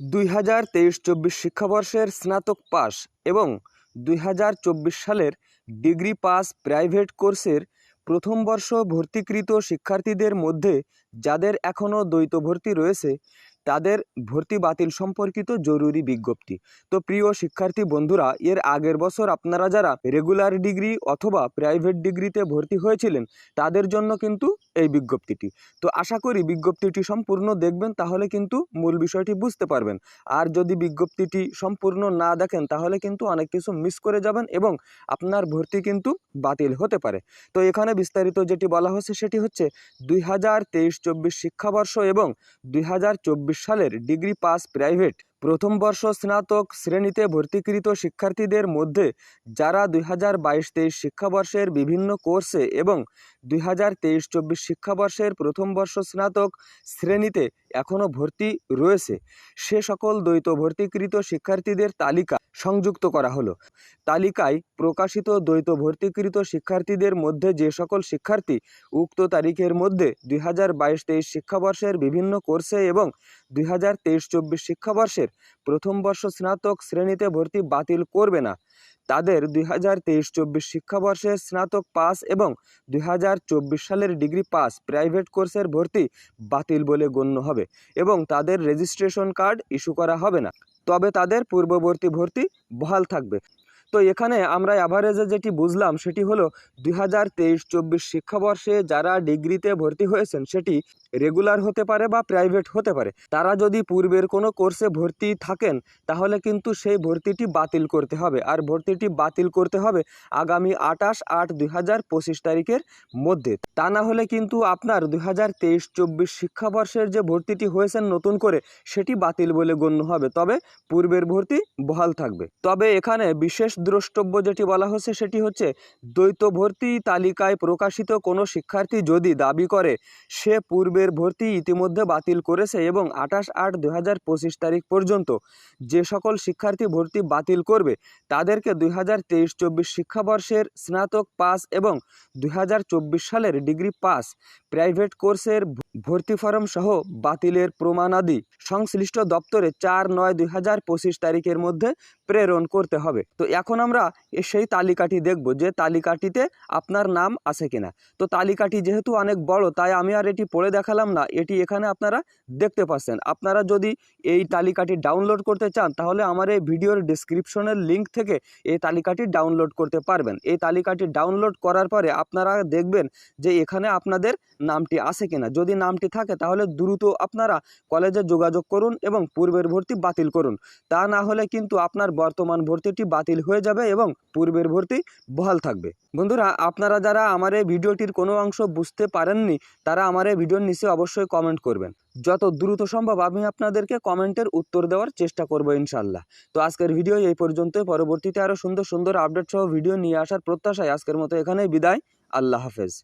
দুই হাজার তেইশ চব্বিশ শিক্ষাবর্ষের স্নাতক পাস এবং দুই হাজার চব্বিশ সালের ডিগ্রি পাস প্রাইভেট কোর্সের প্রথম বর্ষ ভর্তিকৃত শিক্ষার্থীদের মধ্যে যাদের এখনও দ্বৈত ভর্তি রয়েছে, তাদের ভর্তি বাতিল সম্পর্কিত জরুরি বিজ্ঞপ্তি। তো প্রিয় শিক্ষার্থী বন্ধুরা, এর আগের বছর আপনারা যারা রেগুলার ডিগ্রি অথবা প্রাইভেট ডিগ্রিতে ভর্তি হয়েছিলেন, তাদের জন্য কিন্তু এই বিজ্ঞপ্তিটি। তো আশা করি বিজ্ঞপ্তিটি সম্পূর্ণ দেখবেন, তাহলে কিন্তু মূল বিষয়টি বুঝতে পারবেন। আর যদি বিজ্ঞপ্তিটি সম্পূর্ণ না দেখেন, তাহলে কিন্তু অনেক কিছু মিস করে যাবেন এবং আপনার ভর্তি কিন্তু বাতিল হতে পারে। তো এখানে বিস্তারিত যেটি বলা হচ্ছে সেটি হচ্ছে দুই হাজার তেইশ চব্বিশ শিক্ষাবর্ষ এবং দুই হাজার চব্বিশ সালের ডিগ্রি পাস প্রাইভেট প্রথম বর্ষ স্নাতক শ্রেণীতে ভর্তিকৃত শিক্ষার্থীদের মধ্যে যারা দুই হাজার বাইশ তেইশ শিক্ষাবর্ষের বিভিন্ন কোর্সে এবং দুই হাজার তেইশ চব্বিশ শিক্ষাবর্ষের প্রথম বর্ষ স্নাতক শ্রেণীতে এখনও ভর্তি রয়েছে, সে সকল দ্বৈত ভর্তিকৃত শিক্ষার্থীদের তালিকা সংযুক্ত করা হলো। তালিকায় প্রকাশিত দ্বৈত ভর্তিকৃত শিক্ষার্থীদের মধ্যে যে সকল শিক্ষার্থী উক্ত তারিখের মধ্যে দুই হাজার বাইশ তেইশ শিক্ষাবর্ষের বিভিন্ন কোর্সে এবং দুই হাজার তেইশ চব্বিশ শিক্ষাবর্ষের প্রথম বর্ষ স্নাতক শ্রেণীতে ভর্তি বাতিল করবে না। তাদের দুই হাজার তেইশ চব্বিশ শিক্ষাবর্ষে স্নাতক পাস এবং দুই হাজার চব্বিশ সালের ডিগ্রি পাস প্রাইভেট কোর্সের ভর্তি বাতিল বলে গণ্য হবে এবং তাদের রেজিস্ট্রেশন কার্ড ইস্যু করা হবে না। তবে তাদের পূর্ববর্তী ভর্তি বহাল থাকবে। তো এখানে আমরা অ্যাভারেজে যেটি বুঝলাম সেটি হলো দুই হাজার তেইশ চব্বিশ শিক্ষাবর্ষে যারা ডিগ্রিতে ভর্তি হয়েছেন সেটি রেগুলার হতে পারে বা প্রাইভেট হতে পারে। তারা যদি পূর্বের কোনো কোর্সে ভর্তি থাকেন, তাহলে কিন্তু সেই ভর্তিটি বাতিল করতে হবে। আর ভর্তিটি বাতিল করতে হবে আগামী আটাশ আট দুই হাজার পঁচিশ তারিখের মধ্যে। তা না হলে কিন্তু আপনার দুই হাজার তেইশ চব্বিশ শিক্ষাবর্ষের যে ভর্তিটি হয়েছেন নতুন করে, সেটি বাতিল বলে গণ্য হবে। তবে পূর্বের ভর্তি বহাল থাকবে। তবে এখানে বিশেষ দ্রষ্টব্য যেটি বলা হচ্ছে সেটি হচ্ছে, দ্বৈত ভর্তি তালিকায় প্রকাশিত কোনো শিক্ষার্থী যদি দাবি করে, সে পূর্বের ভর্তি ইতিমধ্যে বাতিল করেছে এবং আঠাশ আট দু তারিখ পর্যন্ত যে সকল শিক্ষার্থী ভর্তি বাতিল করবে, তাদেরকে দুই হাজার তেইশ চব্বিশ শিক্ষাবর্ষের স্নাতক পাস এবং দুই হাজার চব্বিশ সালের ডিগ্রি পাস, প্রাইভেট কোর্সের ভর্তি ফরম সহ বাতিলের প্রমাণাদি সংশ্লিষ্ট দপ্তরে চার নয় দুই তারিখের মধ্যে প্রেরণ করতে হবে। তো এখন আমরা এ সেই তালিকাটি দেখব যে তালিকাটিতে আপনার নাম আছে কিনা। তো তালিকাটি যেহেতু অনেক বড়, তাই আমি আর এটি পড়ে দেখালাম না, এটি এখানে আপনারা দেখতে পাচ্ছেন। আপনারা যদি এই তালিকাটি ডাউনলোড করতে চান, তাহলে আমার এই ভিডিওর ডিসক্রিপশনের লিঙ্ক থেকে এই তালিকাটি ডাউনলোড করতে পারবেন। এই তালিকাটি ডাউনলোড করার পরে আপনারা দেখবেন যে এখানে আপনাদের নামটি আছে কিনা। যদি নামটি থাকে, তাহলে দ্রুত আপনারা কলেজে যোগাযোগ করুন এবং পূর্বের ভর্তি বাতিল করুন। তা না হলে কিন্তু আপনার বর্তমান ভর্তিটি বাতিল হয়ে যাবে এবং পূর্বের ভর্তি বহাল থাকবে। বন্ধুরা, আপনারা যারা আমার এই ভিডিওটির কোনো অংশ বুঝতে পারেননি, তারা আমার এই ভিডিওর নিচে অবশ্যই কমেন্ট করবেন। যত দ্রুত সম্ভব আমি আপনাদেরকে কমেন্টের উত্তর দেওয়ার চেষ্টা করব ইনশাল্লাহ তো আজকের ভিডিও এই পর্যন্ত পরবর্তীতে আরও সুন্দর সুন্দর আপডেট সহ ভিডিও নিয়ে আসার প্রত্যাশায় আজকের মতো এখানেই বিদায়। আল্লাহ হাফেজ।